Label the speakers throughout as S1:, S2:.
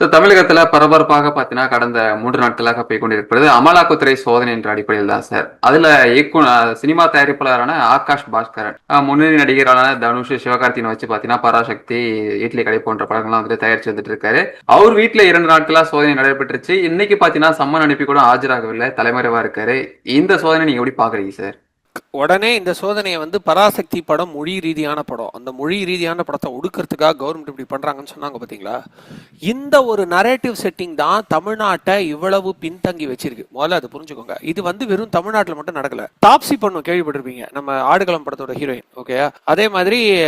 S1: தமிழகத்துல பரபரப்பாக பாத்தீங்கன்னா கடந்த மூன்று நாட்களாக போய் கொண்டிருப்பது அமலாக்கத்துறை சோதனை என்ற அடிப்படையில் தான் சார் அதுல இயக்குனர் சினிமா தயாரிப்பாளரான ஆகாஷ் பாஸ்கரன் முன்னணி நடிகரான தனுஷ் சிவகார்த்தினை வச்சு பாத்தீங்கன்னா பராசக்தி இட்லி கடை போன்ற படங்கள்லாம் வந்துட்டு தயாரிச்சு வந்துட்டு இருக்காரு அவர் வீட்டுல இரண்டு நாட்களா சோதனை நடைபெற்றுச்சு. இன்னைக்கு பாத்தீங்கன்னா சம்மன் அனுப்பி கூட ஆஜராகவில்லை தலைமறைவா இருக்காரு. இந்த சோதனை நீங்க எப்படி பாக்குறீங்க சார்
S2: உடனே இந்த சோதனையை வந்து பராசக்தி படம் மொழி ரீதியான படம். அந்த மொழி ரீதியான படத்தை ஒடுக்கிறதுக்காக கவர்மெண்ட் இப்படி பண்றாங்கன்னு சொன்னாங்க பாத்தீங்களா? இந்த ஒரு நரேட்டிவ் செட்டிங் தான் தமிழ்நாட்டை இவ்வளவு பின்தங்கி வச்சிருக்கு. முதல்ல அது புரிஞ்சுக்கோங்க. இது வந்து வெறும் தமிழ்நாட்டில் மட்டும் நடக்கல. தாப்சி பண்ணும் கேள்விப்பட்டிருப்பீங்க. நம்ம ஆடுகளம் படத்தோட ஹீரோயின் ஓகே அதே மாதிரி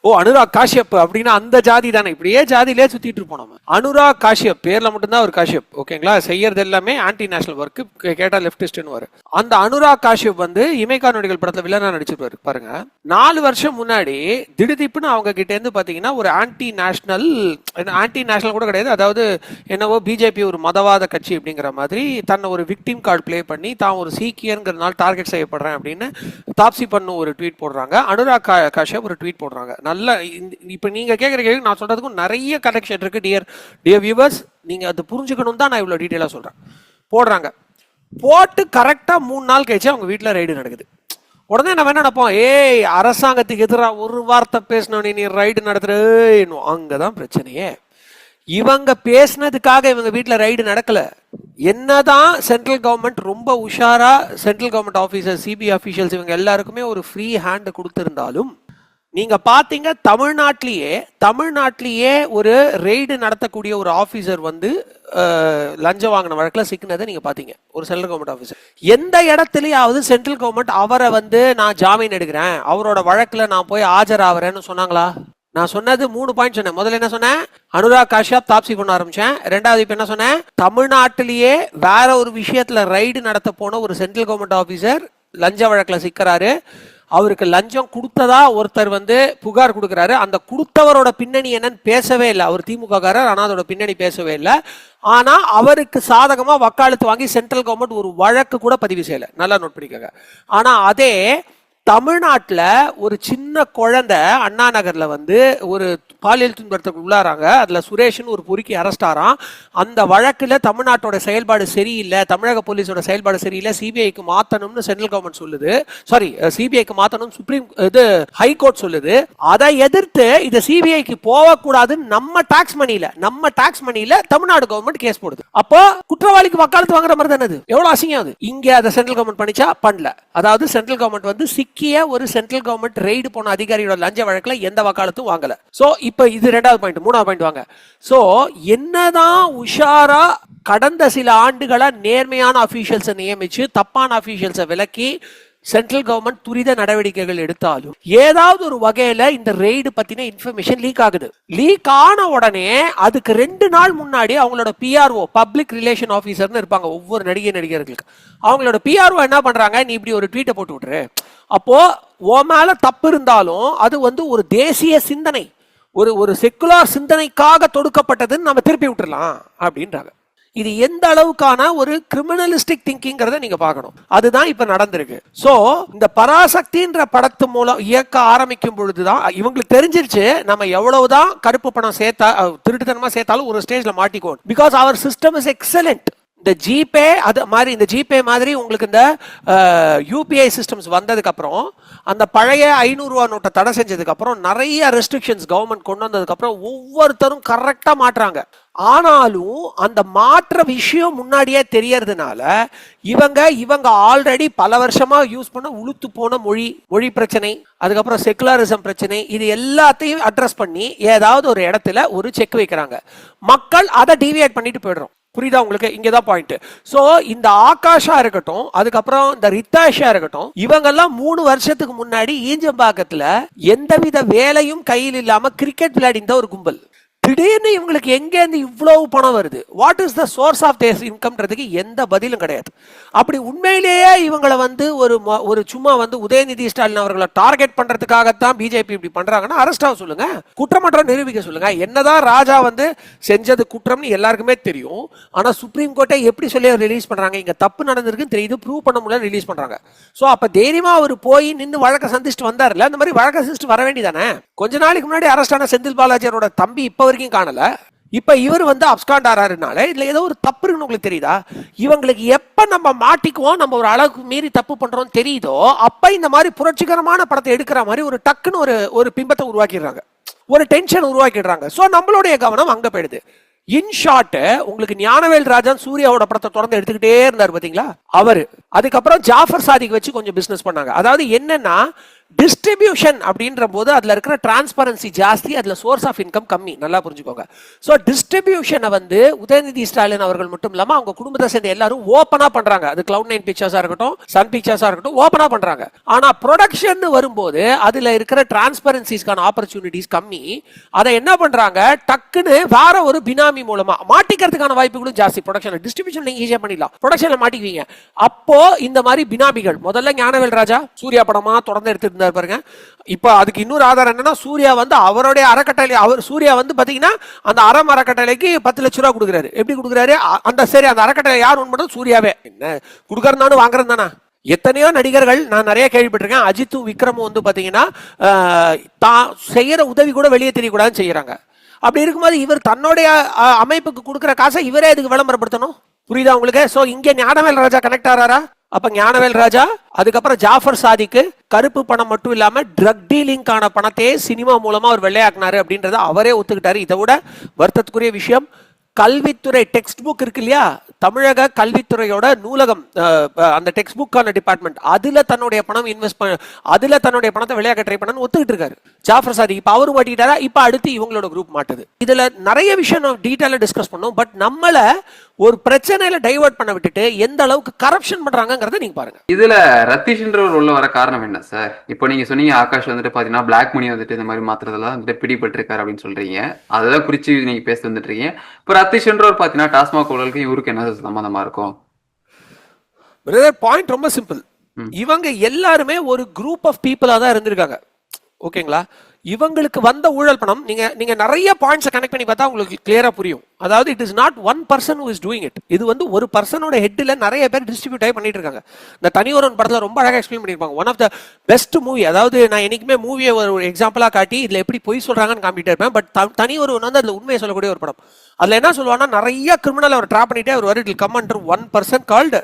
S2: ஓ அனுராக் காஷ்யப் அப்படின்னா அந்த ஜாதி தானே. இப்படியே ஜாதியிலே சுத்திட்டு இருப்போம் நம்ம. அனுராக் காஷ்யப் பேர்ல மட்டும்தான் ஒரு காஷ்யப் ஓகேங்களா? செய்யறது எல்லாமே ஆன்டி நேஷனல் ஒர்க் கேட்டா லெப்டிஸ்ட்னு வரும் அந்த அனுராக் காஷ்யப் வந்து இமைக்கா நொடிகள் படத்துல வில்லனா நடிச்சிருப்பாரு. பாருங்க. நாலு வருஷம் முன்னாடி திடுதிப்புன்னு அவங்க கிட்ட இருந்து பாத்தீங்கன்னா ஒரு ஆன்டி நேஷனல் ஆன்டி நேஷனல் கூட கிடையாது. அதாவது என்னவோ பிஜேபி ஒரு மதவாத கட்சி அப்படிங்கிற மாதிரி தன்னை ஒரு விக்டிம் கார்டு ப்ளே பண்ணி தான் ஒரு சீக்கியங்கிறதுனால டார்கெட் செய்யப்படுறேன் அப்படின்னு தாப்சி பண்ணு ஒரு ட்வீட் போடுறாங்க. அனுராக் கா- காஷ்யப் ஒரு ட்வீட் போடுறாங்க. நல்ல இந்த- இப்ப நீங்க கேட்குற கேள்வி நான் சொல்றதுக்கும் நிறைய கனெக்ஷன் இருக்கு டியர் டியர் வியூவர்ஸ் நீங்க அது புரிஞ்சுக்கணும் தான் நான் இவ்வளவு டீட்டெயிலாக சொல்றேன். போடுறாங்க. போட்டு கரெக்டாக மூணு நாள் கழிச்சு அவங்க வீட்டில் ரைடு நடக்குது. உடனே நம்ம என்ன நினைப்போம் ஏய் அரசாங்கத்துக்கு எதிராக ஒரு வார்த்தை பேசினோன்னே நீ ரைடு நடத்துறேன்னு அங்கே தான் பிரச்சனையே. இவங்க பேசினதுக்காக இவங்க வீட்டில் ரைடு நடக்கல. என்னதான் சென்ட்ரல் கவர்மெண்ட் ரொம்ப உஷாரா central government officer CBI officials இவங்க எல்லாருக்குமே ஒரு ஃப்ரீ ஹேண்ட் கொடுத்துருந்தாலும் நீங்க பாத்தீங்க தமிழ்நாட்டிலேயே தமிழ்நாட்டிலேயே ஒரு ரெய்டு நடத்தக்கூடிய ஒரு ஆபீசர் வந்து லஞ்சம் வாங்கின வழக்கில் சிக்கினதை நீங்க பாத்தீங்க ஒரு சென்ட்ரல் கவர்மெண்ட் ஆஃபீஸர் எந்த இடத்துலயாவது சென்ட்ரல் கவர்மெண்ட் அவரை வந்து நான் ஜாமீன் எடுக்கிறேன் அவரோட வழக்கில் நான் போய் ஆஜராகிறேன்னு சொன்னாங்களா? நான் சொன்னது மூணு பாயிண்ட் சொன்னேன். முதல்ல என்ன சொன்னேன்? அனுராக் காஷ்யப் தாப்சி பண்ண ஆரம்பிச்சேன். ரெண்டாவது இப்போ என்ன சொன்னேன்? தமிழ்நாட்டிலேயே வேற ஒரு விஷயத்துல ரைடு நடத்த போன ஒரு சென்ட்ரல் கவர்மெண்ட் ஆஃபீஸர் லஞ்ச வழக்கில் சிக்கிறாரு. அவருக்கு லஞ்சம் கொடுத்ததா ஒருத்தர் வந்து புகார் கொடுக்குறாரு. அந்த கொடுத்தவரோட பின்னணி என்னன்னு பேசவே இல்லை. அவர் திமுக காரர் அதோட பின்னணி பேசவே இல்லை. ஆனால் அவருக்கு சாதகமாக வக்காலத்து வாங்கி சென்ட்ரல் கவர்மெண்ட் ஒரு வழக்கு கூட பதிவு செய்யலை. நல்லா நோட் பண்ணிக்கோங்க. ஆனால் அதே தமிழ்நாட்டில் ஒரு சின்ன குழந்தை அண்ணா நகரில் வந்து ஒரு பாலியல் துன்பத்துக்கு உள்ளாராங்க அதில் சுரேஷ்னு ஒரு பொறுக்கி அரெஸ்ட் அந்த வழக்கில் தமிழ்நாட்டோட செயல்பாடு சரியில்லை தமிழக போலீஸோட செயல்பாடு சரியில்லை சிபிஐக்கு மாற்றணும்னு சென்ட்ரல் கவர்மெண்ட் சொல்லுது. சாரி சிபிஐக்கு மாற்றணும் சுப்ரீம் இது ஹை கோர்ட் சொல்லுது. அதை எதிர்த்து இதை சிபிஐக்கு போகக்கூடாதுன்னு நம்ம டாக்ஸ் மணியில் நம்ம டாக்ஸ் மணியில தமிழ்நாடு கவர்மெண்ட் கேஸ் போடுது. அப்போ குற்றவாளிக்கு வக்காலத்து வாங்குற மாதிரி தானே எவ்வளோ அசிங்கம் அது? இங்கே அதை சென்ட்ரல் கவர்மெண்ட் பண்ணிச்சா? பண்ணல. அதாவது சென்ட்ரல் கவர்மெண்ட் வந்து சிக் முக்கிய ஒரு சென்ட்ரல் கவர்மெண்ட் ரெய்டு போன அதிகாரியோட லஞ்ச வழக்கில் எந்த வக்காலத்தும் வாங்கல. ஸோ இப்போ இது ரெண்டாவது பாயிண்ட் மூணாவது பாயிண்ட் வாங்க. ஸோ என்னதான் உஷாரா கடந்த சில ஆண்டுகளா நேர்மையான அஃபீஷியல்ஸை நியமிச்சு தப்பான அஃபீஷியல்ஸை விலக்கி சென்ட்ரல் கவர்மெண்ட் துரித நடவடிக்கைகள் எடுத்தாலும் ஏதாவது ஒரு வகையில இந்த ரெய்டு பத்தின இன்ஃபர்மேஷன் லீக் ஆகுது. லீக் ஆன உடனே அதுக்கு ரெண்டு நாள் முன்னாடி அவங்களோட பிஆர்ஓ பப்ளிக் ரிலேஷன் ஆஃபீஸர்னு இருப்பாங்க ஒவ்வொரு நடிகை நடிகர்களுக்கு. அவங்களோட பிஆர்ஓ என்ன பண்றாங்க? நீ இப்படி ஒரு ட்வீட்டை போட்டு விட்டுரு. அப்போ ஓ மேல தப்பு இருந்தாலும் அது வந்து ஒரு தேசிய சிந்தனை. ஒரு ஒரு செக்குலார் சிந்தனைக்காக தொடுக்கப்பட்டதுன்னு நம்ம திருப்பி விட்டுறலாம் அப்படின்றாங்க. இது எந்த அளவுக்கான ஒரு கிரிமினலிஸ்டிக் திங்கிங்கிறத நீங்க பார்க்கணும். அதுதான் இப்ப நடந்திருக்கு. சோ இந்த பராசக்தின்ற படத்து மூலம் இயக்க ஆரம்பிக்கும் பொழுதுதான் இவங்களுக்கு தெரிஞ்சிருச்சு நம்ம எவ்வளவுதான் கருப்பு பணம் சேர்த்தா திருட்டுத்தனமா சேர்த்தாலும் ஒரு ஸ்டேஜ்ல மாட்டிக்கோம் because our system is excellent இந்த ஜிபே அது மாதிரி இந்த ஜிபே மாதிரி உங்களுக்கு இந்த யூபிஐ சிஸ்டம்ஸ் வந்ததுக்கு அப்புறம் அந்த பழைய ஐநூறுரூவா நோட்டை தடை செஞ்சதுக்கு அப்புறம் நிறைய ரெஸ்ட்ரிக்ஷன்ஸ் கவர்மெண்ட் கொண்டு வந்ததுக்கு அப்புறம் ஒவ்வொருத்தரும் கரெக்டாக மாட்டுறாங்க. ஆனாலும் அந்த மாற்ற விஷயம் முன்னாடியே தெரியறதுனால இவங்க இவங்க ஆல்ரெடி பல வருஷமா யூஸ் பண்ண உளுத்து போன மொழி மொழி பிரச்சனை அதுக்கப்புறம் செகுலரிசம் பிரச்சனை இது எல்லாத்தையும் அட்ரஸ் பண்ணி ஏதாவது ஒரு இடத்துல ஒரு செக் வைக்கிறாங்க. மக்கள் அதை டீவியேட் பண்ணிட்டு போயிடுறோம். புரியுதா உங்களுக்கு? இங்கே தான் பாயிண்ட் ஸோ இந்த ஆகாஷா இருக்கட்டும் அதுக்கப்புறம் இந்த ரித்தாஷா இருக்கட்டும் இவங்கெல்லாம் மூணு வருஷத்துக்கு முன்னாடி ஈஞ்சம்பாக்கத்தில் எந்தவித வேலையும் கையில் இல்லாமல் கிரிக்கெட் விளையாடிந்த ஒரு கும்பல். திடீர்னு இவங்களுக்கு எங்கேருந்து இவ்வளவு பணம் வருது? What is the source of these இன்கம்ன்றதுக்கு எந்த பதிலும் கிடையாது. அப்படி உண்மையிலேயே இவங்களை வந்து ஒரு ஒரு சும்மா வந்து உதயநிதி ஸ்டாலின் அவர்களை டார்கெட் பண்றதுக்காகத்தான் பிஜேபி இப்படி பண்றாங்கன்னா அரெஸ்ட் ஆக சொல்லுங்க. குற்றமற்றம் நிரூபிக்க சொல்லுங்க. என்னதான் ராஜா வந்து செஞ்சது குற்றம்னு எல்லாருக்குமே தெரியும். ஆனா சுப்ரீம் கோர்ட்டை எப்படி சொல்லி ரிலீஸ் பண்றாங்க? இங்க தப்பு நடந்திருக்குன்னு தெரியுது. ப்ரூவ் பண்ண முடியல ரிலீஸ் பண்றாங்க. ஸோ அப்ப தைரியமா அவர் போய் நின்னு வழக்க சந்திச்சுட்டு வந்தார்ல அந்த மாதிரி வழக்க சந்திச்சுட்டு வர வேண்டியதானே கொஞ்ச நாளைக்கு முன்னாடி அரெஸ்ட் ஆன செந்தில் பாலாஜியரோட தம்பி இப்போ வரைக்கும் காணல. இப்ப இவர் வந்து அப்ஸ்காண்ட் ஆறாருனால இதுல ஏதோ ஒரு தப்பு இருக்குன்னு உங்களுக்கு தெரியுதா? இவங்களுக்கு எப்ப நம்ம மாட்டிக்குவோம் நம்ம ஒரு அளவுக்கு மீறி தப்பு பண்றோம் தெரியுதோ அப்ப இந்த மாதிரி புரட்சிகரமான படத்தை எடுக்கிற மாதிரி ஒரு டக்குன்னு ஒரு ஒரு பிம்பத்தை உருவாக்கிடுறாங்க. ஒரு டென்ஷன் உருவாக்கிடுறாங்க. சோ நம்மளுடைய கவனம் அங்க போயிடுது. இன் ஷார்ட் உங்களுக்கு ஞானவேல் ராஜன் சூர்யாவோட படத்தை தொடர்ந்து எடுத்துக்கிட்டே இருந்தார் பாத்தீங்களா? அவரு. அதுக்கப்புறம் ஜாஃபர் சாதிக்கு வச்சு கொஞ்சம் பிசினஸ் பண்ணாங்க. அதாவது என்னன்னா டிஸ்ட்ரிபியூஷன் அப்படின்ற போது அதில் இருக்கிற டிரான்ஸ்பரன்சி ஜாஸ்தி அதில் சோர்ஸ் ஆஃப் இன்கம் கம்மி. நல்லா புரிஞ்சுக்கோங்க. ஸோ டிஸ்ட்ரிபியூஷனை வந்து உதயநிதி ஸ்டாலின் அவர்கள் மட்டும் இல்லாமல் அவங்க குடும்பத்தை சேர்ந்த எல்லாரும் ஓப்பனா பண்ணுறாங்க அது கிளவுட் நைன் பிக்சர்ஸாக இருக்கட்டும் சன் பிக்சர்ஸாக இருக்கட்டும் ஓப்பனாக பண்ணுறாங்க ஆனால் ப்ரொடக்ஷன் வரும்போது அதில் இருக்கிற டிரான்ஸ்பரன்சிஸ்க்கான ஆப்பர்ச்சுனிட்டிஸ் கம்மி. அதை என்ன பண்ணுறாங்க டக்குன்னு வேற ஒரு பினாமி மூலமாக மாட்டிக்கிறதுக்கான வாய்ப்புகளும் ஜாஸ்தி. ப்ரொடக்ஷன் டிஸ்ட்ரிபியூஷன் நீங்கள் ஈஸியாக பண்ணிடலாம். ப்ரொடக்ஷனில் மாட்டிக்குவீங்க. அப்போ இந்த மாதிரி பினாமிகள் முதல்ல ஞானவேல் ராஜா சூர்யா படமாக தொடர்ந்து எடுத்து இருந்தார் பாருங்க. இப்போ அதுக்கு இன்னொரு ஆதாரம் என்னன்னா சூர்யா வந்து அவருடைய அறக்கட்டளை அவர் சூர்யா வந்து பாத்தீங்கன்னா அந்த அறம் அறக்கட்டளைக்கு பத்து லட்ச ரூபா கொடுக்குறாரு. எப்படி கொடுக்குறாரு? அந்த சரி அந்த அறக்கட்டளை யார் ஒன்று பண்ணுறது சூர்யாவே. என்ன? கொடுக்குறதானு வாங்குறது தானே? எத்தனையோ நடிகர்கள் நான் நிறைய கேள்விப்பட்டிருக்கேன். அஜித்தும் விக்ரமும் வந்து பாத்தீங்கன்னா தான் செய்யற உதவி கூட வெளியே தெரியக்கூடாதுன்னு செய்யறாங்க. அப்படி இருக்கும்போது இவர் தன்னுடைய அமைப்புக்கு கொடுக்குற காசை இவரே இதுக்கு விளம்பரப்படுத்தணும்? புரியுதா உங்களுக்கு? சோ இங்க ஞானவேல் ராஜா கனெக்ட் ஆறாரா? அப்ப ஞானவேல் ராஜா அதுக்கப்புறம் ஜாஃபர் சாதிக்கு கருப்பு பணம் மட்டும் இல்லாம ட்ரக் டீலிங்கான பணத்தையே சினிமா மூலமா அவர் வெள்ளையாக்குனாரு அப்படின்றத அவரே ஒத்துக்கிட்டாரு. இதை விட வருத்தத்துக்குரிய விஷயம் கல்வித்துறை டெக்ஸ்ட் புக் இருக்கு இல்லையா? தமிழக கல்வித்துறையோட நூலகம் அஹ், அந்த டெக்ஸ்ட் புக்கான டிபார்ட்மெண்ட் அதுல தன்னுடைய பணம் இன்வெஸ்ட் பண்ண அதுல தன்னுடைய பணத்தை விளையாட ட்ரை பண்ணனு ஒத்துக்கிட்டு இருக்காரு. ஜாஃபர் சாதி இப்ப அவரும் மாட்டிக்கிட்டாரா? இப்ப அடுத்து இவங்களோட குரூப் மாட்டுது. இதுல நிறைய விஷயம் நம்ம டீட்டெயிலா டிஸ்கஸ் பண்ணோம். பட் நம்மள ஒரு பிரச்சனையில டைவர்ட் பண்ண விட்டுட்டு எந்த அளவுக்கு கரப்ஷன் பண்றாங்கங்கறத நீங்க பாருங்க.
S1: இதுல ரத்தீஷ்ன்றவர் உள்ள வர காரணம் என்ன சார் இப்போ நீங்க சொன்னீங்க ஆகாஷ் வந்துட்டு பாத்தீங்கன்னா பிளாக் மணி வந்துட்டு இந்த மாதிரி மாத்துறதெல்லாம் வந்துட்டு பிடிபட்டிருக்காரு அப்படின்னு சொல்றீங்க. அதெல்லாம் குறிச்சு நீங்க பேச வந்துட்டு இருக்கீங்க இப்போ ரத்தீஷ்ன்றவர் பாத்தீங்கன்னா டாஸ்மாக் ஊழலுக்கு இவருக்கு என்ன சம்பந்தமா இருக்கும்?
S2: பாயிண்ட் ரொம்ப சிம்பிள் இவங்க எல்லாருமே ஒரு குரூப் ஆஃப் பீப்புளா தான் இருந்திருக்காங்க. ஓகேங்களா? இவங்களுக்கு வந்த ஊழல் பணம் நீங்க நீங்க நிறைய பாயிண்ட்ஸ் கனெக்ட் பண்ணி பார்த்தா உங்களுக்கு கிளியரா புரியும். அதாவது it is not one person who is doing it இது வந்து ஒரு பர்சனோட ஹெட்ல நிறைய பேர் டிஸ்ட்ரிபியூட் ஆகி பண்ணிட்டு இருக்காங்க. இந்த தனி ஒருவன் படத்துல ரொம்ப அழகாக எக்ஸ்பிளைன் பண்ணிருப்பாங்க. One of the best movie அதாவது நான் என்னைக்குமே மூவியை ஒரு எக்ஸாம்பிளா காட்டி இதுல எப்படி பொய் சொல்றாங்கன்னு காமிட்டு இருப்பேன். பட் தனி ஒருவன் வந்து அதுல உண்மையை சொல்லக்கூடிய ஒரு படம். அதில் என்ன சொல்லுவாங்கன்னா நிறைய கிரிமினல் அவர் ட்ராப் பண்ணிட்டே அவர் வர it come under one person called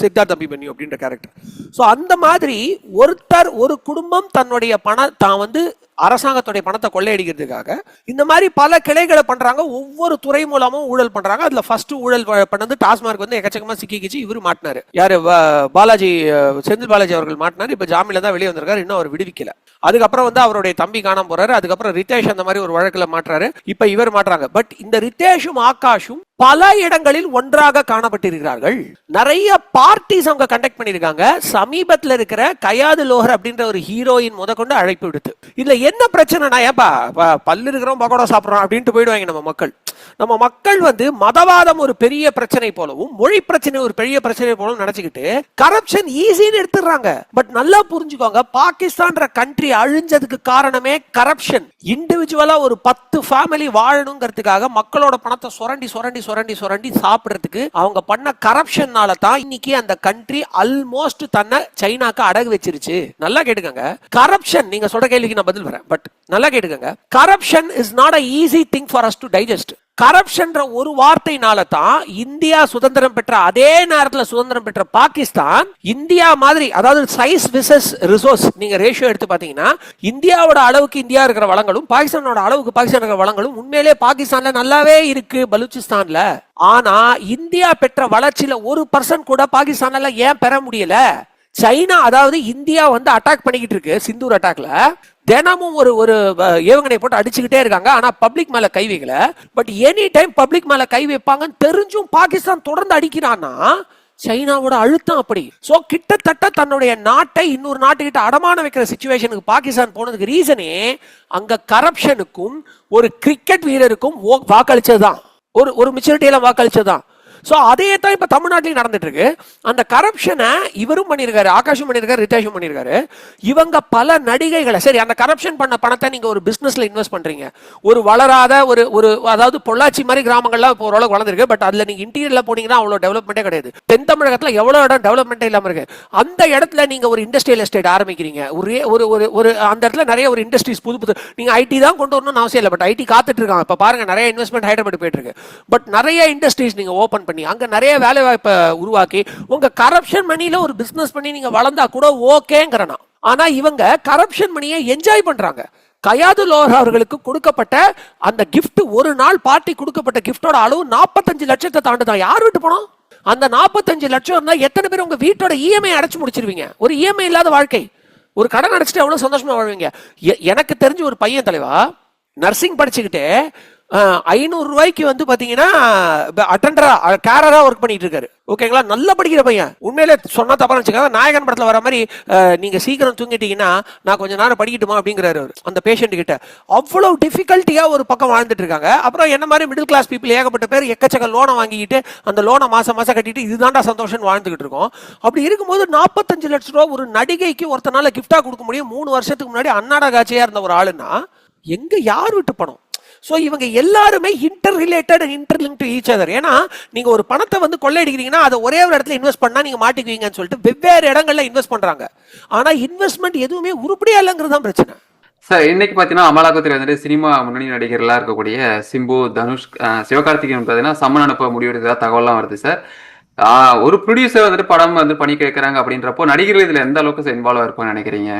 S2: Siddharth Abhimanyu அப்படின்ற கேரக்டர் ஸோ அந்த மாதிரி ஒருத்தர் ஒரு குடும்பம் தன்னுடைய பண தான் வந்து அரசாங்கத்துடைய பணத்தை கொள்ளையடிக்கிறதுக்காக இந்த மாதிரி பல கிளைகளை பண்ணுறாங்க ஒவ்வொரு துறை மூலமும் ஊழல் பண்ணுறாங்க அதில் ஃபர்ஸ்ட் ஊழல் பண்ணது டாஸ்மார்க் வந்து எக்கச்சக்கமாக சிக்கிக்கிச்சு. இவர் மாட்டினாரு. யார் பாலாஜி செந்தில் பாலாஜி அவர்கள் மாட்டினார். இப்போ ஜாமீனில் தான் வெளியே வந்திருக்காரு. இன்னும் அவர் விடுவிக்கலை. அதுக்கப்புறம் வந்து அவருடைய தம்பி காணாம போறாரு. அதுக்கப்புறம் ரித்தேஷ் அந்த மாதிரி ஒரு வழக்குல மாட்டுறாரு. இப்ப இவர் மாட்டுறாங்க. பட் இந்த ரித்தேஷும் ஆகாஷும் பல இடங்களில் ஒன்றாக காணப்பட்டிருக்கிறார்கள். நிறைய பார்ட்டிஸ் அவங்க கண்டக்ட் பண்ணிருக்காங்க சமீபத்தில் இருக்கிற கயாது லோகர் அப்படின்ற ஒரு ஹீரோயின் முத கொண்டு அழைப்பு விடுத்து. இதுல என்ன பிரச்சனைனா ஏப்பா பல்லு இருக்கிறோம் பகோடா சாப்பிட்றோம் அப்படின்ட்டு போயிடுவாங்க நம்ம மக்கள். நம்ம மக்கள் வந்து மதவாதம் ஒரு பெரிய பிரச்சனை போலவும் மொழி பிரச்சனை ஒரு பெரிய பிரச்சனை போலவும் நினைச்சுக்கிட்டு கரப்ஷன் ஈஸின்னு எடுத்துடுறாங்க. பட் நல்லா புரிஞ்சுக்கோங்க பாகிஸ்தான்ற கண்ட்ரி அழிஞ்சதுக்கு காரணமே கரப்ஷன் இண்டிவிஜுவலா ஒரு பத்து ஃபேமிலி வாழணுங்கிறதுக்காக மக்களோட பணத்தை சுரண்டி சுரண்டி சுரண்டி சுரண்டி சாப்பிடுறதுக்கு அவங்க பண்ண கரப்ஷன்னால தான் இன்னைக்கு அந்த கண்ட்ரி ஆல்மோஸ்ட் தன்னை சைனாக்கு அடகு வச்சிருச்சு. நல்லா கேட்டுக்கங்க. கரப்ஷன் நீங்க சொல்ற கேள்விக்கு நான் பதில் வரேன். பட் நல்லா கேட்டுக்கங்க. Corruption is not a easy thing for us to digest கரப்ஷன்ற ஒரு வார்த்தையினால தான் இந்தியா சுதந்திரம் பெற்ற அதே நேரத்தில் சுதந்திரம் பெற்ற பாகிஸ்தான் இந்தியா மாதிரி அதாவது சைஸ் விசஸ் ரிசோர்ஸ் நீங்க ரேஷியோ எடுத்து பாத்தீங்கன்னா இந்தியாவோட அளவுக்கு இந்தியா இருக்கிற வளங்களும் பாகிஸ்தானோட அளவுக்கு பாகிஸ்தான் இருக்கிற வளங்களும் உண்மையிலே பாகிஸ்தான்ல நல்லாவே இருக்கு பலூச்சிஸ்தான்ல. ஆனா இந்தியா பெற்ற வளர்ச்சியில ஒரு பர்சன்ட் கூட பாகிஸ்தான்ல ஏன் பெற முடியல? சைனா அதாவது இந்தியா வந்து அட்டாக் பண்ணிக்கிட்டு இருக்கு சிந்தூர் அட்டாக்ல தினமும் ஒரு ஒரு அஹ், ஏவுகணை போட்டு அடிச்சுக்கிட்டே இருக்காங்க. ஆனா பப்ளிக் மேல கை வைக்கல. பட் எனி டைம் பப்ளிக் மேல கை வைப்பாங்கன்னு தெரிஞ்சும் பாகிஸ்தான் தொடர்ந்து அடிக்கிறான்னா சைனாவோட அழுத்தம் அப்படி. ஸோ கிட்டத்தட்ட தன்னுடைய நாட்டை இன்னொரு நாட்டுக்கிட்ட அடமான வைக்கிற சுச்சுவேஷனுக்கு பாகிஸ்தான் போனதுக்கு ரீசனே அங்க கரப்ஷனுக்கும் ஒரு கிரிக்கெட் வீரருக்கும் வாக்களிச்சது தான் ஒரு ஒரு மெச்சூரிட்டியெல்லாம் வாக்களிச்சது தான் ஸோ அதே தான் இப்போ தமிழ்நாட்டிலையும் நடந்துட்டு இருக்கு அந்த கரப்ஷனை இவரும் பண்ணியிருக்காரு ஆகாஷும் பண்ணியிருக்காரு ரிதேஷும் பண்ணியிருக்காரு இவங்க பல நடிகைகளை சரி அந்த கரப்ஷன் பண்ண பணத்தை நீங்க ஒரு பிசினஸ்ல இன்வெஸ்ட் பண்றீங்க. ஒரு வளராத ஒரு ஒரு அதாவது பொள்ளாச்சி மாதிரி கிராமங்கள்லாம் இப்போ ஓரளவுக்கு வளர்ந்துருக்கு பட் அதுல நீங்க இன்டீரியரில் போனீங்கன்னா அவ்வளோ டெவலப்மெண்ட்டே கிடையாது. தென் தமிழகத்தில் எவ்வளோ இடம் டெவலப்மெண்ட்டே இல்லாமல் இருக்கு. அந்த இடத்துல நீங்க ஒரு இண்டஸ்ட்ரியல் எஸ்டேட் ஆரம்பிக்கிறீங்க. ஒரு ஒரு ஒரு ஒரு அந்த இடத்துல நிறைய ஒரு இண்டஸ்ட்ரீஸ் புது புது நீங்க ஐடி தான் கொண்டு வரணும்னு அவசியம் இல்லை பட் ஐடி காத்துட்டு இருக்காங்க. இப்போ பாருங்க நிறைய இன்வெஸ்ட்மெண்ட் ஹைதராபாத் போயிட்டு இருக்கு. பட் நிறைய இண்டஸ்ட்ரீஸ் நீங்க ஓபன் பண்ணி அங்க நிறைய வேலை வாய்ப்பை உருவாக்கி உங்க கரப்ஷன் மணியில் ஒரு பிஸ்னஸ் பண்ணி நீங்க வளர்ந்தா கூட ஓகேங்கிறனா? ஆனா இவங்க கரப்ஷன் மணியை என்ஜாய் பண்றாங்க. கயாது லோர் அவர்களுக்கு கொடுக்கப்பட்ட அந்த கிஃப்ட் ஒரு நாள் பார்ட்டி கொடுக்கப்பட்ட கிஃப்டோட அளவு நாற்பத்தஞ்சு லட்சத்தை தாண்டுதான். யார் விட்டு போனோம் அந்த நாற்பத்தஞ்சு லட்சம் எத்தனை பேர் உங்க வீட்டோட இஎம்ஐ அடைச்சு முடிச்சிருவீங்க? ஒரு இஎம்ஐ இல்லாத வாழ்க்கை. ஒரு கடன் அடைச்சிட்டு எவ்வளோ சந்தோஷமா வாழ்வீங்க? எனக்கு தெரிஞ்ச ஒரு பையன் தலைவா நர்சிங் படிச்சுக்கிட்டு ஐநூறுரூவாய்க்கு வந்து பார்த்தீங்கன்னா அட்டண்டரா கேரரா ஒர்க் பண்ணிட்டு இருக்காரு. ஓகேங்களா நல்லா படிக்கிற பையன். உண்மையிலே சொன்னா தப்பா வச்சுக்காங்க நாயகன் படத்தில் வர மாதிரி நீங்கள் சீக்கிரம் தூங்கிட்டீங்கன்னா நான் கொஞ்சம் நேரம் படிக்கட்டுமா அப்படிங்கிறாரு அவர் அந்த பேஷண்ட் கிட்ட. அவ்வளோ டிஃபிகல்ட்டியாக ஒரு பக்கம் வாழ்ந்துட்டு இருக்காங்க. அப்புறம் என்ன மாதிரி மிடில் கிளாஸ் பீப்புள் ஏகப்பட்ட பேர் எக்கச்சக்க லோனை வாங்கிக்கிட்டு அந்த லோனை மாதம் மாதம் கட்டிட்டு இதுதான்டா சந்தோஷம் வாழ்ந்துகிட்டு இருக்கோம். அப்படி இருக்கும்போது நாற்பத்தஞ்சு லட்ச ரூபா ஒரு நடிகைக்கு ஒருத்தனால கிஃப்டாக கொடுக்க முடியும். மூணு வருஷத்துக்கு முன்னாடி அன்னாட காட்சியாக இருந்த ஒரு ஆளுன்னா எங்கே யார் விட்டு பணம்? ஸோ இவங்க எல்லாருமே inter related interlinked to each other ஏன்னா நீங்க ஒரு பணத்தை வந்து கொள்ளையடிக்கிறீங்கன்னா அதை ஒரே ஒரு இடத்துல இன்வெஸ்ட் பண்ணா நீங்க மாட்டிக்குவீங்கன்னு சொல்லிட்டு வெவ்வேறு இடங்கள்ல இன்வெஸ்ட் பண்றாங்க. ஆனா இன்வெஸ்ட்மெண்ட் எதுவுமே உருப்படியா இல்லைங்கிறது தான் பிரச்சனை.
S1: சார் இன்னைக்கு பார்த்தீங்கன்னா அமலாக்கத்துறை வந்துட்டு சினிமா முன்னணி நடிகர்களாக இருக்கக்கூடிய சிம்பு தனுஷ் சிவகார்த்திகேயன் பார்த்தீங்கன்னா சம்மன் அனுப்ப முடிவெடுத்ததா தகவல்லாம் வருது சார் ஒரு ப்ரொடியூசர் வந்துட்டு படம் வந்து பண்ணி கேட்கறாங்க அப்படின்றப்போ நடிகர்கள் இதுல எந்த அளவுக்கு இன்வால்வ் இருப்பாங்க நினைக்கிறீங்க?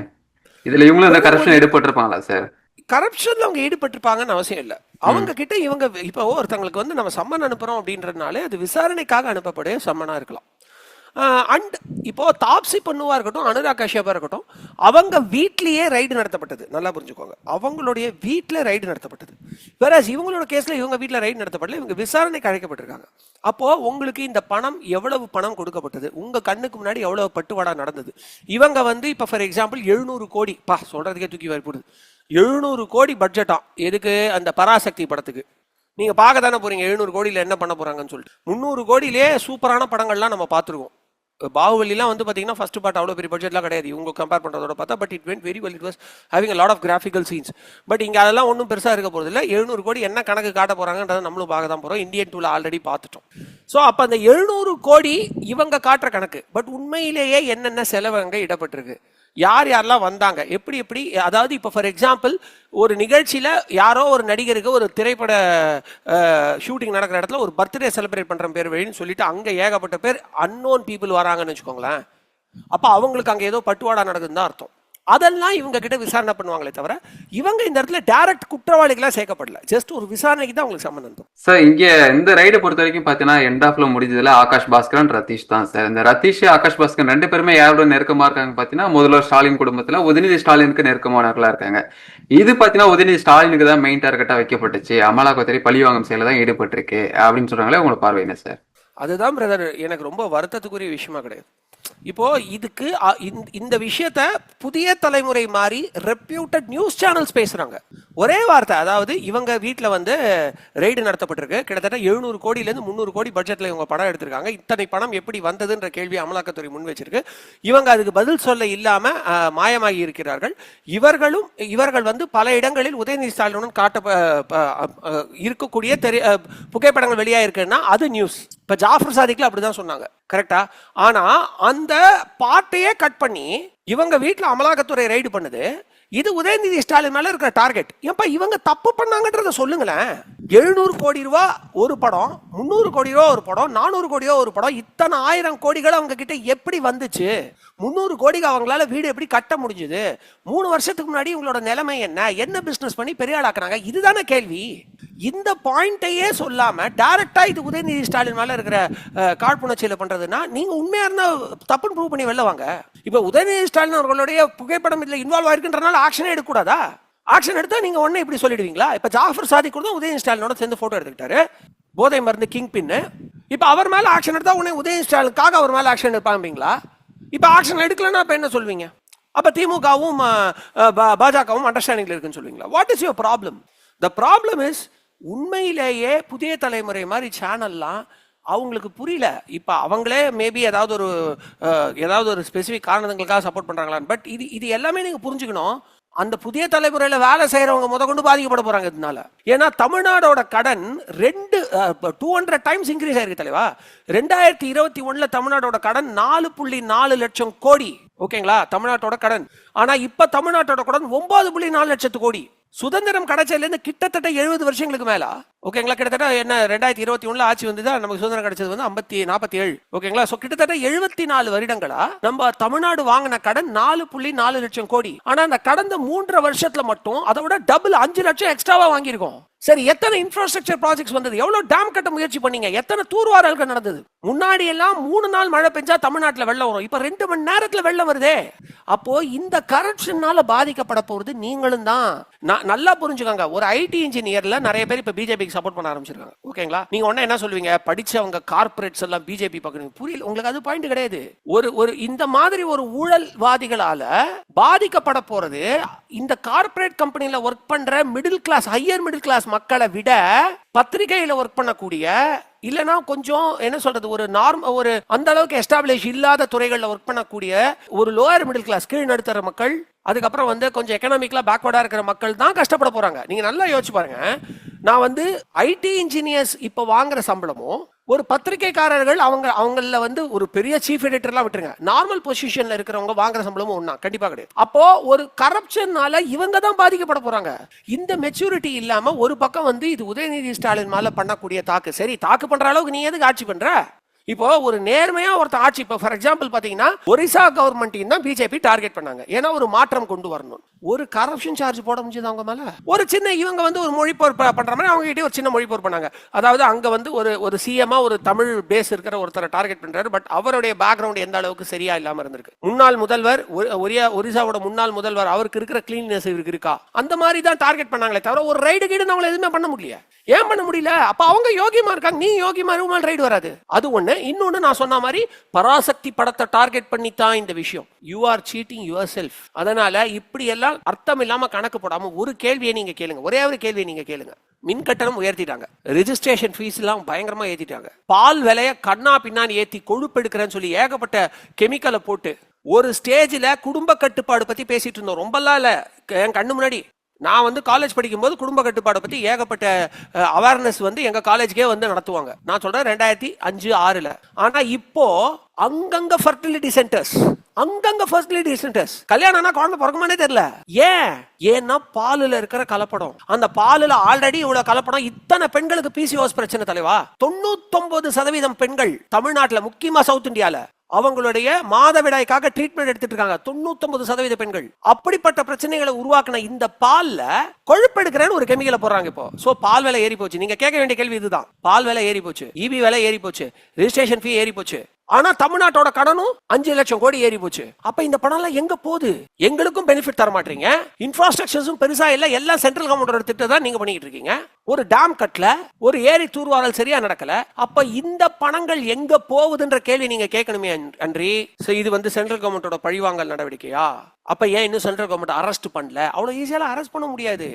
S1: இதுல இவங்களும் இந்த கரப்ஷன் ஈடுபட்டிருப்பாங்களா சார்
S2: கரப்ஷன்ல அவங்க ஈடுபட்டிருப்பாங்கன்னு அவசியம் இல்லை. அவங்க கிட்ட இவங்க இப்போ ஒருத்தங்களுக்கு வந்து நம்ம சம்மன் அனுப்புறோம் அப்படின்றதுனாலே அது விசாரணைக்காக அனுப்பக்கூடிய சம்மனா இருக்கலாம். அண்ட் இப்போ தாப்சி பண்ணுவா இருக்கட்டும் அனுராக் கஷ்யப்பா இருக்கட்டும் அவங்க வீட்லயே ரைடு நடத்தப்பட்டது. நல்லா புரிஞ்சுக்கோங்க. அவங்களுடைய வீட்ல ரைடு நடத்தப்பட்டது. வேற இவங்களோட கேஸ்ல இவங்க வீட்ல ரைடு நடத்தப்படல இவங்க விசாரணைக்கு அழைக்கப்பட்டிருக்காங்க. அப்போ உங்களுக்கு இந்த பணம் எவ்வளவு பணம் கொடுக்கப்பட்டது? உங்க கண்ணுக்கு முன்னாடி எவ்வளவு பட்டுவாடா நடந்தது? இவங்க வந்து இப்போ ஃபார் எக்ஸாம்பிள் எழுநூறு கோடி பா சொல்றதுக்கே தூக்கி வாரி போடுது. எழுநூறு கோடி பட்ஜெட்டாம் எதுக்கு அந்த பராசக்தி படத்துக்கு? நீங்கள் பார்க்க தானே போகிறீங்க எழுநூறு கோடியில் என்ன பண்ண போகிறாங்கன்னு சொல்லிட்டு. முந்நூறு கோடியிலே சூப்பரான படங்கள்லாம் நம்ம பார்த்துருக்கோம். பாகுபலிலாம் வந்து பார்த்தீங்கன்னா ஃபஸ்ட் பார்ட் அவ்வளோ பெரிய பட்ஜெட்லாம் கிடையாது. இவங்க கம்பேர் பண்ணுறதோட பார்த்தா but it went very well it was having lot of graphical scenes but இங்கே அதெல்லாம் ஒன்றும் பெருசாக இருக்க போகிறது இல்லை. எழுநூறு கோடி என்ன கணக்கு காட்ட போகிறாங்கன்றதை நம்மளும் பார்க்க தான் போகிறோம் இந்தியன் டூவில் ஆல்ரெடி பார்த்துட்டோம். ஸோ அப்போ அந்த எழுநூறு கோடி இவங்க காட்டுற கணக்கு. பட் உண்மையிலேயே என்னென்ன செலவு அங்கே இடப்பட்டிருக்கு? யார் யாரெல்லாம் வந்தாங்க? எப்படி எப்படி? அதாவது இப்போ ஃபார் எக்ஸாம்பிள் ஒரு நிகழ்ச்சியில் யாரோ ஒரு நடிகருக்கு ஒரு திரைப்பட ஷூட்டிங் நடக்கிற இடத்துல ஒரு பர்த்டே செலிப்ரேட் பண்ணுற பேர் வழின்னு சொல்லிட்டு அங்கே ஏகப்பட்ட பேர் அன்னோன் பீப்புள் வராங்கன்னு வச்சுக்கோங்களேன். அப்போ அவங்களுக்கு அங்கே ஏதோ பட்டுவாடா நடக்குதுன்னு தான் அர்த்தம். அதெல்லாம் இவங்க கிட்ட விசாரணை பண்ணுவாங்களே தவிர இவங்க இந்த இடத்துல டைரக்ட் குற்றவாளிகளா சேர்க்கப்படல. ஜஸ்ட் ஒரு விசாரணைக்கு தான் அவங்களுக்கு சம்மந்தம்
S1: சார் இங்க இந்த ரைடை பொறுத்த வரைக்கும் பாத்தீங்கன்னா எண்ட் ஆஃப்ல முடிஞ்சதுல ஆகாஷ் பாஸ்கரன் ரதீஷ் தான் சார் இந்த ரதீஷ் ஆகாஷ் பாஸ்கர் ரெண்டு பேருமே யாரோட நெருக்கமா இருக்காங்க பாத்தீங்கன்னா முதல்வர் ஸ்டாலின் குடும்பத்துல உதயநிதி ஸ்டாலினுக்கு நெருக்கமானவர்களா இருக்காங்க. இது பாத்தீங்கன்னா உதயநிதி ஸ்டாலினுக்கு தான் மெயின் டார்கெட்டா வைக்கப்பட்டுச்சு. அமலாக்கத்துறை பழிவாங்கும் செயல தான் ஈடுபட்டிருக்கு அப்படின்னு சொல்றாங்களே உங்களோட பார்வை என்ன சார்
S2: அதுதான் பிரதர் எனக்கு ரொம்ப வருத்தத்துக்குரிய விஷயமா கிடையாது. இப்போ இதுக்கு இந்த- இந்த விஷயத்த புதிய தலைமுறை மாதிரி ரெப்யூட்டட் நியூஸ் சேனல்ஸ் பேசுறாங்க. ஒரே வார்த்தை அதாவது இவங்க வீட்டில் வந்து ரெய்டு நடத்தப்பட்டிருக்கு. கிட்டத்தட்ட எழுநூறு கோடியிலேருந்து முந்நூறு கோடி பட்ஜெட்டில் இவங்க படம் எடுத்திருக்காங்க. இத்தனை பணம் எப்படி வந்ததுன்ற கேள்வி அமலாக்கத்துறை முன் வச்சிருக்கு. இவங்க அதுக்கு பதில் சொல்ல இல்லாம மாயமாகி இருக்கிறார்கள். இவர்களும் இவர்கள் வந்து பல இடங்களில் உதயநிதி ஸ்டாலினுடன் காட்ட இருக்கக்கூடிய தெரி புகைப்படங்கள் வெளியாக இருக்குன்னா அது நியூஸ் இப்போ ஜாஃபர் சாதிக்கு அப்படி தான் சொன்னாங்க கரெக்டா ஆனால் அந்த பாட்டையே கட் பண்ணி இவங்க வீட்டில் அமலாக்கத்துறை ரைடு பண்ணுது. இது உதயநிதி ஸ்டாலின் மேலே இருக்கிற டார்கெட் ஏன்பா இவங்க தப்பு பண்ணாங்கன்றத சொல்லுங்களேன். எழுநூறு கோடி ரூபா ஒரு படம் முந்நூறு கோடி ரூபா ஒரு படம் நானூறு கோடி ரூபா ஒரு படம் இத்தனை ஆயிரம் கோடிகள் அவங்க கிட்ட எப்படி வந்துச்சு? முந்நூறு கோடிக்கு அவங்களால வீடு எப்படி கட்ட முடிஞ்சுது? மூணு வருஷத்துக்கு முன்னாடி உங்களோட நிலைமை என்ன? என்ன பிஸ்னஸ் பண்ணி பெரிய ஆளாக்குறாங்க இதுதானே கேள்வி. இந்த பாயிண்ட்டையே சொல்லாம டைரக்டா இது உதயநிதி ஸ்டாலின் மேல இருக்கிற காழ்ப்புணர்ச்சியில பண்றதுன்னா நீங்க உண்மையா இருந்தா தப்புன்னு ப்ரூவ் பண்ணி வெளில வாங்க. இப்ப உதயநிதி ஸ்டாலின் அவர்களுடைய புகைப்படம் இதுல இன்வால்வ் ஆயிருக்குன்றனால ஆக்ஷனே எடுக்கக்கூடாதா? ஆக்ஷன் எடுத்தா நீங்கள் உடனே இப்படி சொல்லிடுவீங்களா? இப்போ ஜாஃபர் சாதி கூட உதயன் ஸ்டாலினோட சேர்ந்து ஃபோட்டோ எடுத்துக்கிட்டாரு. போதை மருந்து கிங் பின்னு இப்போ அவர் மேலே ஆக்ஷன் எடுத்தால் உடனே உதயன் ஸ்டாலினுக்காக அவர் மேலே ஆக்ஷன் எடுப்பாங்களா இப்போ ஆக்ஷன் எடுக்கலன்னா இப்போ என்ன சொல்வீங்க? அப்போ திமுகவும் பாஜகவும் அண்டர்ஸ்டாண்டிங்ல இருக்குன்னு சொல்லுவீங்களா what is your problem the problem is உண்மையிலேயே புதிய தலைமுறை மாதிரி சேனல்லாம் அவங்களுக்கு புரியல. இப்போ அவங்களே மேபி ஏதாவது ஒரு ஏதாவது ஒரு ஸ்பெசிஃபிக் காரணங்களுக்காக சப்போர்ட் பண்ணுறாங்களான்னு பட் இது இது எல்லாமே நீங்கள் புரிஞ்சுக்கணும். அந்த புதிய தலைமுறையில் வேலை செய்கிறவங்க முத கொண்டு பாதிக்கப்பட போகிறாங்க இதனால. ஏன்னா தமிழ்நாடோட கடன் ரெண்டு டூ ஹண்ட்ரட் டைம்ஸ் இன்க்ரீஸ் ஆயிருக்கு தலைவா. ரெண்டாயிரத்தி இருபத்தி ஒன்றில் தமிழ்நாடோட கடன் நாலு புள்ளி நாலு லட்சம் கோடி. ஓகேங்களா? தமிழ்நாட்டோட கடன். ஆனால் இப்போ தமிழ்நாட்டோட கடன் ஒன்பது புள்ளி நாலு லட்சத்து கோடி. சுதந்திரம் கிடைச்சதுலேருந்து கிட்டத்தட்ட எழுபது வருஷங்களுக்கு மேல? ஓகேங்களா கிட்டத்தட்ட என்ன ரெண்டாயிரத்தி இருபத்தி ஒண்ணுல ஆட்சி வந்து நமக்கு சுதந்திரம் கிடைச்சது வந்து ஐம்பத்தி நாற்பத்தி ஏழு. ஓகேங்களா ஸோ கிட்டத்தட்ட எழுபத்தி நாலு வருடங்களா நம்ம தமிழ்நாடு வாங்கின கடன் நாலு புள்ளி நாலு லட்சம் கோடி. ஆனா அந்த கடந்த மூன்றரை வருஷத்துல மட்டும் அதை விட டபுள் அஞ்சு லட்சம் எக்ஸ்ட்ராவா வாங்கியிருக்கோம். சரி எத்தனை இன்ஃப்ராஸ்ட்ரக்சர் ப்ராஜெக்ட்ஸ் வந்தது? எவ்வளவு டேம் கட்ட முயற்சி பண்ணீங்க? எத்தனை தூர்வாரல்கள் நடந்தது? முன்னாடி எல்லாம் மூணு நாள் மழை பெஞ்சா தமிழ்நாட்டுல வெள்ளம் வரும். இப்போ ரெண்டு மணி நேரத்துல வெள்ளம் வருதே. அப்போ இந்த கரப்ஷனால பாதிக்கப்பட போறது நீங்களும் தான் நல்லா புரிஞ்சுக்கோங்க. ஒரு ஐடி இன்ஜினியர்ல நிறைய பேர் இப்போ பிஜேபிக்கு சப்போர்ட் பண்ண ஆரம்பிச்சிருக்காங்க. ஓகேங்களா? நீங்க உடனே என்ன சொல்லுவீங்க? படிச்சவங்க கார்ப்பரேட்ஸ் எல்லாம் பிஜேபி பக்கம் புரியல உங்களுக்கு அது பாயிண்ட் கிடையாது. ஒரு ஒரு இந்த மாதிரி ஒரு ஊழல்வாதிகளால பாதிக்கப்பட போறது இந்த கார்ப்பரேட் கம்பெனில ஒர்க் பண்ற middle class higher middle class மக்களை விட பத்திரிகையில ஒர்க் பண்ணக்கூடிய இல்லைனா கொஞ்சம் என்ன சொல்றது ஒரு நார்ம் ஒரு அந்த அளவுக்கு எஸ்டாப்ளிஷ் இல்லாத துறைகளில் ஒர்க் பண்ணக்கூடிய ஒரு லோயர் மிடில் கிளாஸ் கீழ் நடுத்தர மக்கள் அதுக்கப்புறம் வந்து கொஞ்சம் எக்கனாமிக்கலாக பேக்வர்டாக இருக்கிற மக்கள் தான் கஷ்டப்பட போகிறாங்க நீங்கள் நல்லா யோசிச்சு பாருங்க. நான் வந்து ஐடி இன்ஜினியர்ஸ் இப்போ வாங்குற சம்பளமும் ஒரு பத்திரிகைக்காரர்கள் அவங்க அவங்கள வந்து ஒரு பெரிய சீஃப் எடிட்டர்லாம் விட்டுருங்க. நார்மல் பொசிஷன்ல இருக்கிறவங்க வாங்குற சம்பளமும் ஒன்றா கண்டிப்பாக கிடையாது. அப்போ ஒரு கரப்ஷன்னால இவங்க தான் பாதிக்கப்பட போறாங்க. இந்த மெச்சூரிட்டி இல்லாம ஒரு பக்கம் வந்து இது உதயநிதி ஸ்டாலின் மேல பண்ணக்கூடிய தாக்கு. சரி தாக்கு பண்ற அளவுக்கு நீ எதுக்கு ஆட்சி பண்ற? இப்போ ஒரு நேர்மையா ஒருத்தர் ஆட்சி இப்போ ஃபார் எக்ஸாம்பிள் பாத்தீங்கன்னா ஒரிசா கவர்மெண்ட்டையும் தான் பிஜேபி டார்கெட் பண்ணாங்க. ஏன்னா ஒரு மாற்றம் கொண்டு வரணும். ஒரு கரப்ஷன் சார்ஜ் போட முடிஞ்சது அவங்க மேல? ஒரு சின்ன இவங்க வந்து ஒரு மொழிப்போர் பண்ணுற பண்ற மாதிரி அவங்க கிட்டே ஒரு சின்ன மொழிப்போர் பண்ணாங்க. அதாவது அங்க வந்து ஒரு ஒரு சிஎம்மா ஒரு தமிழ் பேஸ் இருக்கிற ஒருத்தரை டார்கெட் பண்றாரு. பட் அவருடைய பேக்ரவுண்ட் எந்த அளவுக்கு சரியா இல்லாம இருந்திருக்கு? முன்னாள் முதல்வர் ஒரியா ஒரிசாவோட முன்னாள் முதல்வர் அவருக்கு இருக்கிற கிளீன்னஸ் இவருக்கு இருக்கா? அந்த மாதிரி தான் டார்கெட் பண்ணாங்களே தவிர ஒரு ரைடு கீடு அவங்களை எதுவுமே பண்ண முடியல. ஏன் பண்ண முடியல? அப்போ அவங்க யோகியமா இருக்காங்க. நீ யோகியமா இருக்கும் ரைடு வராது. அது ஒன்று இன்னொன்னு நான் சொன்ன மாதிரி பராசக்தி படத்தை டார்கெட் பண்ணி தான் இந்த விஷயம். You are cheating yourself அதனால இப்படி எல்லாம் அர்த்தம் இல்லாம கணக்கு போடாம ஒரு கேள்வியை நீங்க கேளுங்க. ஒரே ஒரு கேள்வியை நீங்க கேளுங்க. மின் கட்டணம் உயர்த்திட்டாங்க. ரெஜிஸ்ட்ரேஷன் ஃபீஸ் எல்லாம் பயங்கரமா ஏத்திட்டாங்க. பால் விலைய கண்ணா பின்னான்னு ஏத்தி கொழுப்பெடுக்கிறேன்னு சொல்லி ஏகப்பட்ட கெமிக்கலை போட்டு ஒரு ஸ்டேஜில் குடும்ப கட்டுப்பாடு பற்றி பேசிட்டு இருந்தோம். ரொம்பலாம் இல்லை. என் கண்ணு முன்னாடி. நான் வந்து காலேஜ் படிக்கும்போது குடும்ப கட்டுப்பாடை பற்றி ஏகப்பட்ட அவேர்னஸ் வந்து எங்க காலேஜ்க்கே வந்து நடத்துவாங்க. நான் சொல்கிறேன் ரெண்டாயிரத்தி அஞ்சு ஆறுல. ஆனால் இப்போ அங்கங்கே ஃபர்டிலிட்டி சென்டர்ஸ் அங்கங்க ஃபர்டிலிட்டி சென்டர்ஸ் கல்யாணம் ஆனா குழந்தை பிறக்குமானே தெரியல. ஏன்? ஏன்னா பாலுல இருக்கிற கலப்படம். அந்த பாலுல ஆல்ரெடி இவ்வளவு கலப்படம். இத்தனை பெண்களுக்கு பிசிஓஸ் பிரச்சனை தலைவா. தொண்ணூத்தொன்பது சதவீதம் பெண்கள் தமிழ்நாட்டுல முக்கியமா சவுத் இந்தியால அவங்களுடைய மாதவிடாய்க்காக ட்ரீட்மெண்ட் எடுத்துட்டு இருக்காங்க. தொண்ணூத்தொன்பது சதவீத பெண்கள். அப்படிப்பட்ட பிரச்சனைகளை உருவாக்கின இந்த பால்ல கொழுப்பெடுக்கிறேன்னு ஒரு கெமிக்கலை போடுறாங்க இப்போ. சோ பால் விலை ஏறி போச்சு நீங்க கேட்க வேண்டிய கேள்வி இதுதான். பால் விலை ஏறி போச்சு இபி விலை ஏறி போச்சு ரெஜிஸ்ட்ரேஷன் ஃபீ ஏறி போச்சு ஆனா தமிழ்நாட்டோட கடனும் அஞ்சு லட்சம் கோடி ஏறி போச்சு. அப்ப இந்த பணம் எல்லாம் எங்க போகுது? எங்களுக்கும் பெனிஃபிட் தர மாட்டீங்க. இன்ஃப்ராஸ்ட்ரக்சர்ஸும் பெருசா இல்ல எல்லாம் சென்ட்ரல் கவர்மெண்டோட திட்டம் தான் நீங்க பண்ணிட்டு இருக்கீங்க. ஒரு டேம் கட்டல ஒரு ஏரி தூர்வாரல் சரியா நடக்கல. அப்ப இந்த பணங்கள் எங்க போகுதுன்ற கேள்வி நீங்க கேட்கணுமே அன்றி. இது வந்து சென்ட்ரல் கவர்மெண்டோட பழிவாங்கல் நடவடிக்கையா? அப்ப ஏன் இன்னும் சென்ட்ரல் கவர்மெண்ட் அரெஸ்ட் பண்ணல? அவ்வளவு ஈஸியால அரெஸ்ட் பண்ண முடியாது.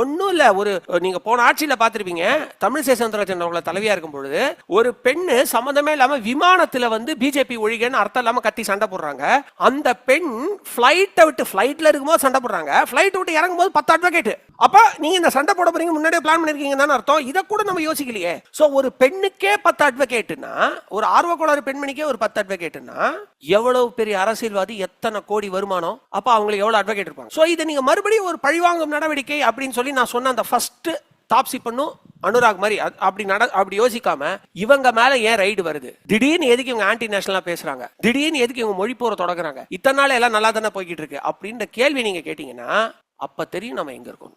S2: ஒண்ணும் இல்ல ஒரு நீங்க போன ஆட்சியில பாத்திருப்பீங்க தமிழிசை சவுந்தரராஜன் அவங்கள தலைவியா இருக்கும் பொழுது ஒரு பெண்ணு சம்பந்தமே இல்லாம விமானத்துல வந்து வந்து பிஜேபி ஒழிகன்னு அர்த்தம் இல்லாம கத்தி சண்டை போடுறாங்க. அந்த பெண் ஃப்ளைட்டை விட்டு பிளைட்ல இருக்கும்போது சண்டை போடுறாங்க. பிளைட் விட்டு இறங்கும்போது பத்து அட்வொகேட் அப்ப நீங்க இந்த சண்டை போட போறீங்க முன்னாடியே பிளான் பண்ணிருக்கீங்க தானே அர்த்தம். இதை கூட நம்ம யோசிக்கலையே. சோ ஒரு பெண்ணுக்கே பத்து அட்வொகேட்னா ஒரு ஆர்வ கோளாறு பெண்மணிக்கே ஒரு பத்து அட்வொகேட்னா எவ்வளவு பெரிய அரசியல்வாதி எத்தனை கோடி வருமானம்? அப்ப அவங்களுக்கு எவ்வளவு அட்வொகேட் இருப்பாங்க? சோ இதை நீங்க மறுபடியும் ஒரு பழிவாங்கும் நடவடிக்கை அப்படின்னு சொல்லி நான் சொன்ன அந்த ஃபர்ஸ்ட் தாப்சி பண்ணும் அனுராக் மாதிரி. அப்படி நட அப்படி யோசிக்காம இவங்க மேல ஏன் ரைடு வருது? திடீர்னு எதுக்கு இவங்க ஆன்டி நேஷனலா பேசுறாங்க? திடீர்னு எதுக்கு இவங்க மொழி போற தொடங்குறாங்க? இத்தனை நாள் எல்லாம் நல்லா தானே போய்கிட்டு இருக்கு? அப்படின்ற கேள்வி நீங்க கேட்டீங்கன்னா அப்ப தெரியும் நம்ம எங்க இருக்கோம்